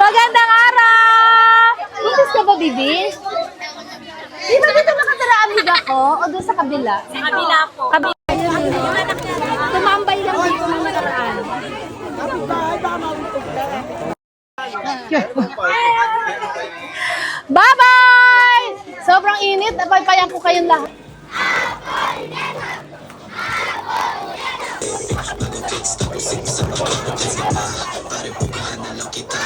Magandang araw! Buntis ka ba, Bibi? Di ba dito nakatira amiga ko? O doon sa kabila? Sa kabila po. Kabila. Tumambay lang dito nung nakaraan. Bye-bye! Sobrang init. Napaypayan ko kayong lahat. Dito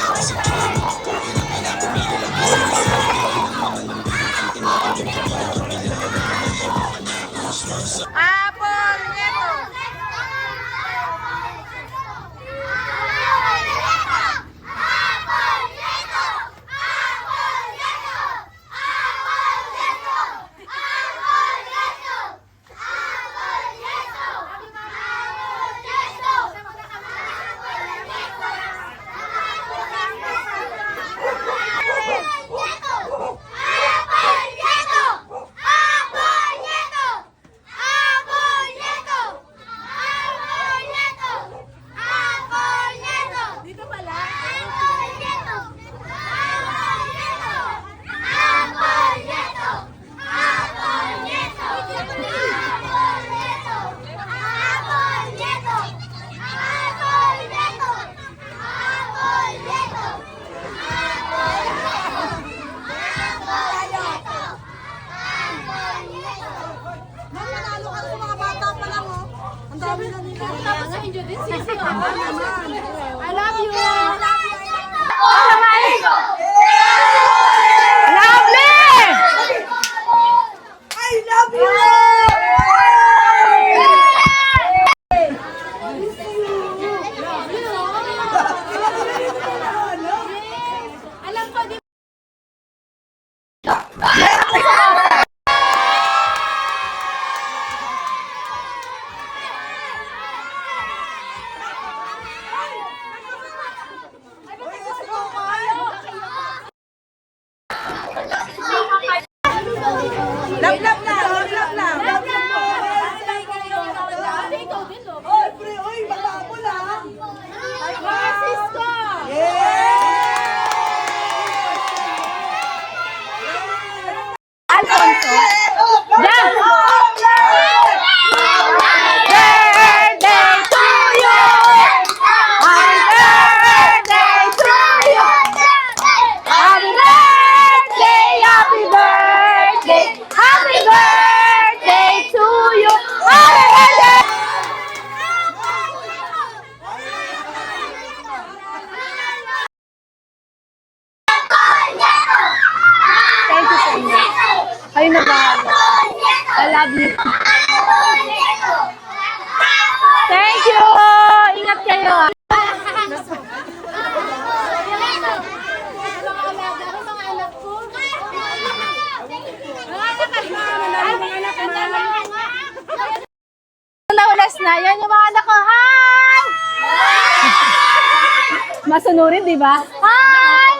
Masunurin, di ba? Hi!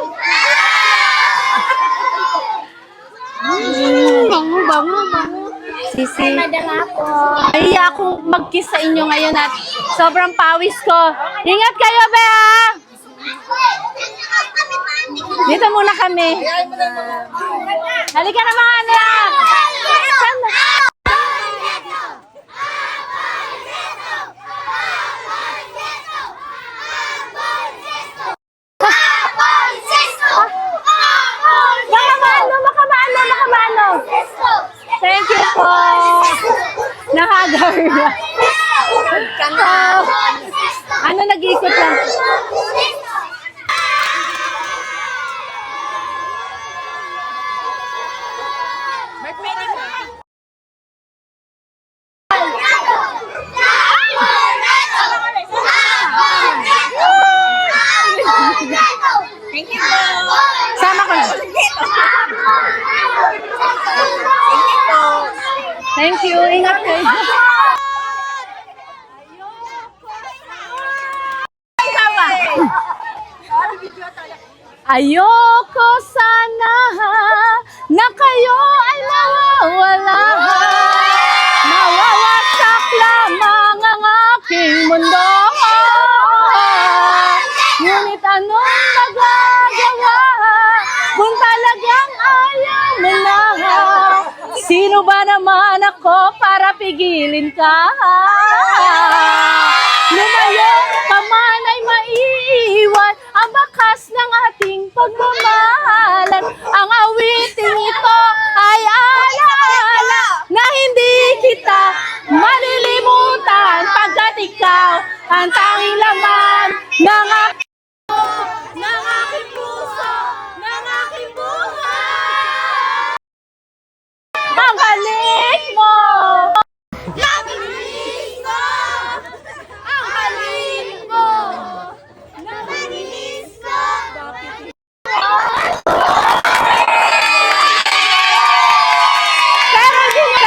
Mm, bango, bango, bango. Sisi. Madala po. Ay, akong mag-kiss sa inyo ngayon at sobrang pawis ko. Ingat kayo, Bea! Dito muna kami. Halika na mga anak! Saan na? Makamano, makamano, makamano. Thank you po. Nahagar na. Ano nag-iikot lang? Ayoko sana na kayo ay mawawala. Mawawasak lamang ang aking mundo. Ngunit anong magagawa kung talagang ayaw mo na? Sino ba naman ako para pigilin ka? Lumayo pagmamahalan. Ang awiting ito ay alaala na hindi kita malilimutan pagkat ikaw ang tanging laman ng ng aking puso, ng aking buhay. Ang halik mo! Nabilis mo! Ang halik mo! Nabilis mo! Pero hindi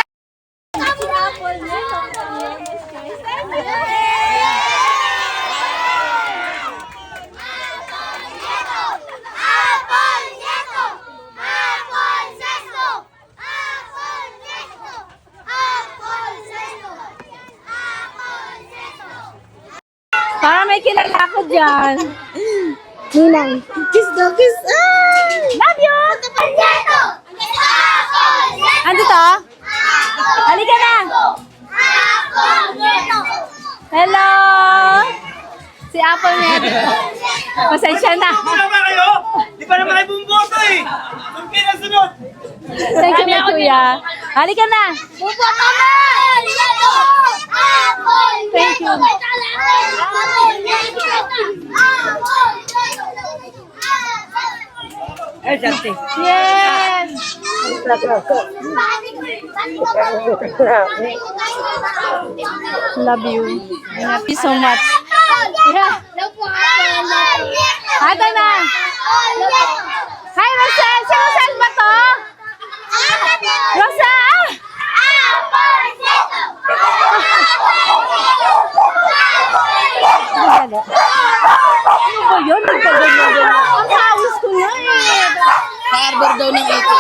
Para may kilala ko dyan. Ninang. Kiss daw, kiss. Ah! Love you! Ando to? Halika na! Hello! Si Apple nga dito. Pasensya na. Ano ba kayo? Di pa naman kayo bumuboto eh! Kung pinasunod! Thank you, my kuya. Halika na. Thank you. Yes! Love you. Love you so much. Yeah. Ata na. Hi, Rosel. Si Rosel ba to? Rosel! Ano ba yun? Hindi pa ganyan ganyan. Ang hawis ko na eh. Harbor daw ng ito.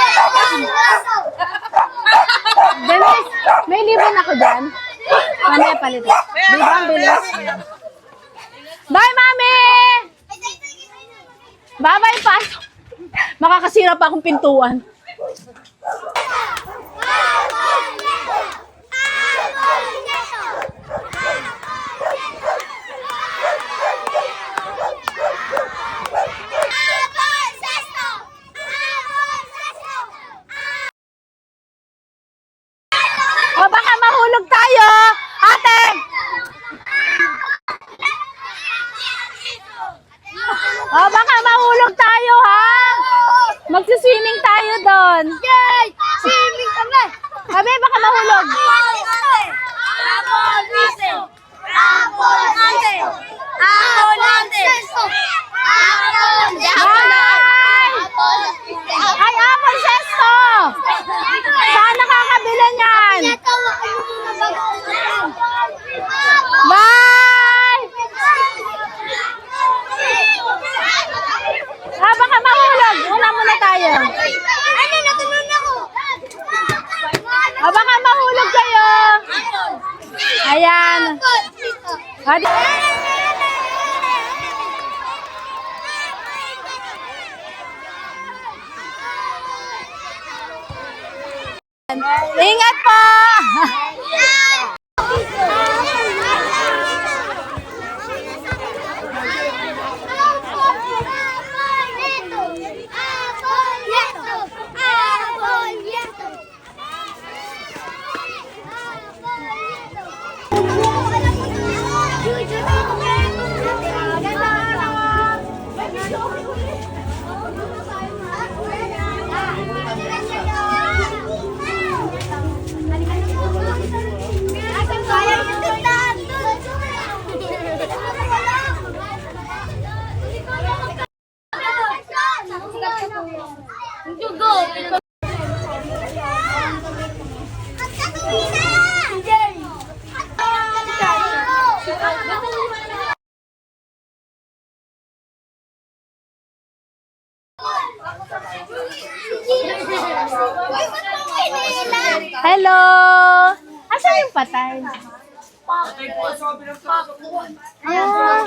Dennis, may libre na ako dyan. Mamaya palit. Di ba ang bilis? Bye, mami! Bye-bye, pa. Makakasira pa akong pintuan. O Hello! Asa yung patay? Ah.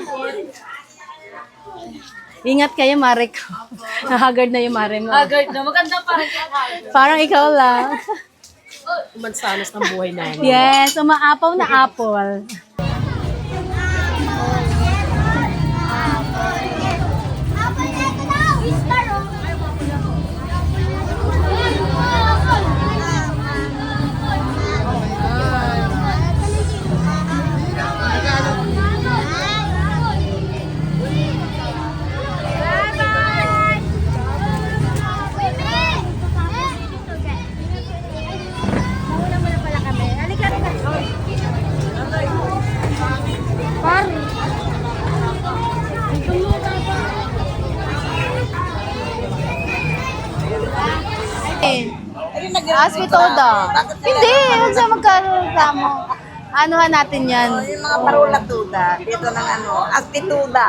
Ingat kayo, Mare ko. Nahagard na yung Mare mo. Agad na. Maganda pa rin. Parang ikaw lang. umansanas ng buhay namin. Yes, umaapaw na apple. Ah. Hindi, huwag sa magkareklamo. Anuhan natin yan. Yung mga parulatuda, dito ng ano, aktituda.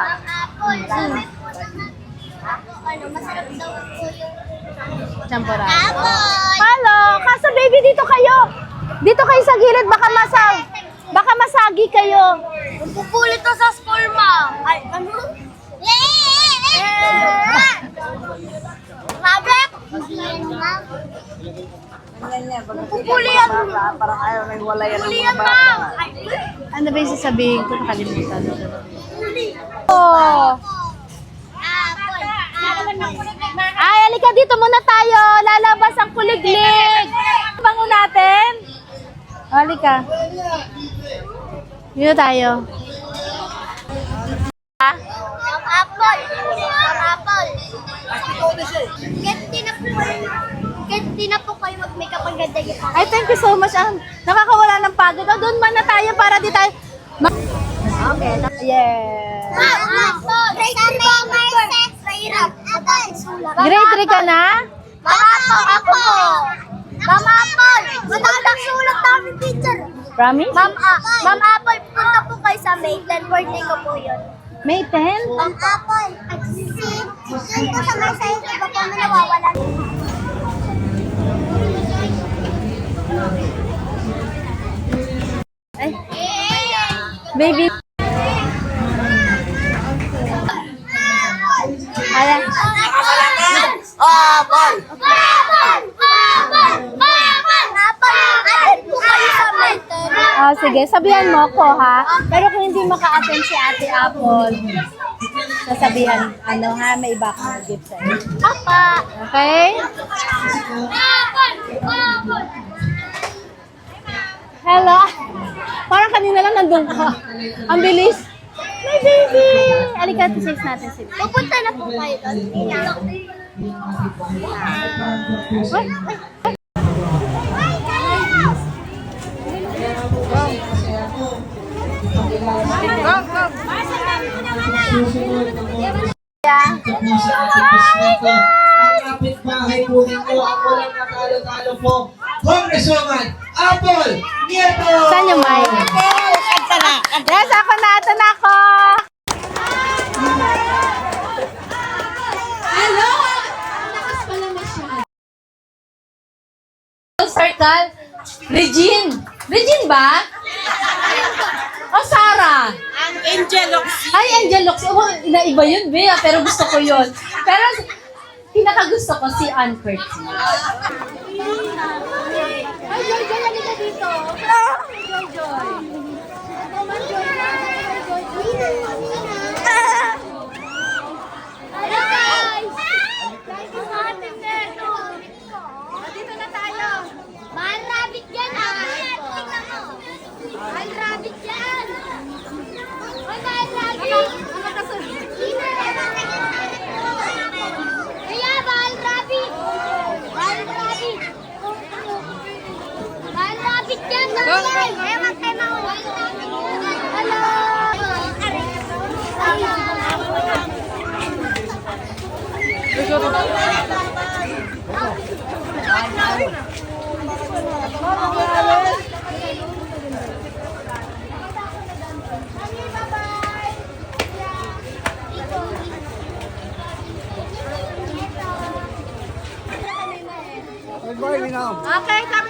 Champora. Hello! Kaso baby, dito kayo. Dito kayo sa gilid, baka masag. Baka masagi kayo. Pupulit to sa school, ma. Ay, ano? Mabek! Ganyan yan. Pag Pupuli yan. bata, parang ayaw na wala yan ng mga bata. Ano ba yung sasabihin ko? Nakalimutan. Oh. Ay, alika dito muna tayo. Lalabas ang kuliglig. Bango natin. Alika. Dito tayo. Ang apple. Ang apple. Di na po di na po kayo mag-makeup ang ganda niyo. Ay, thank you so much. Ang nakakawala ng pagod. O, doon man na tayo para di tayo... Ma- okay. Yeah. Grade 3 po, Marset. Mahirap. Ito, isulat. Grade 3 ka na? Mama Apple, ako. Mama Apple. Matandang sulat namin, teacher. Promise? Ma'am, A Ma'am Apple, punta po kayo sa Maitland. Birthday ko po yun. May 10? Ma'am Apple, si, si ko sa may sa'yo, iba po na nawawala. Baby. Ala. Apple! Apple! Apple! Apple! Atin po kayo sa Maitland. Ah, sige, sabihan mo ko ha. Pero kung hindi maka-attend si Ate Apple, sasabihan, ano ha, may iba akong gift sa'yo. Papa! Okay? Apple! Apple! Hello? Parang kanina lang nandun ka. Ang bilis. My baby! Alika, to natin sila. Pupunta na po kayo doon. Ay, ay, Ang kapitbahay po ninyo, ang walang natalo-talo po, Congresswoman Apple Nieto! Saan yung mic? Yes, ako na. Ito na ako. Circle. Regine. Regine ba? O Sarah? Ang Angel of Ay, Angel Lux. Oh, naiba yun, Bea. Pero gusto ko yun. Pero pinakagusto ko si Ann Curtis. Ay, Joy, Joy, halika dito. Joy, Joy. Hello, Okay,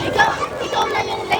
ikaw. Ikaw na yung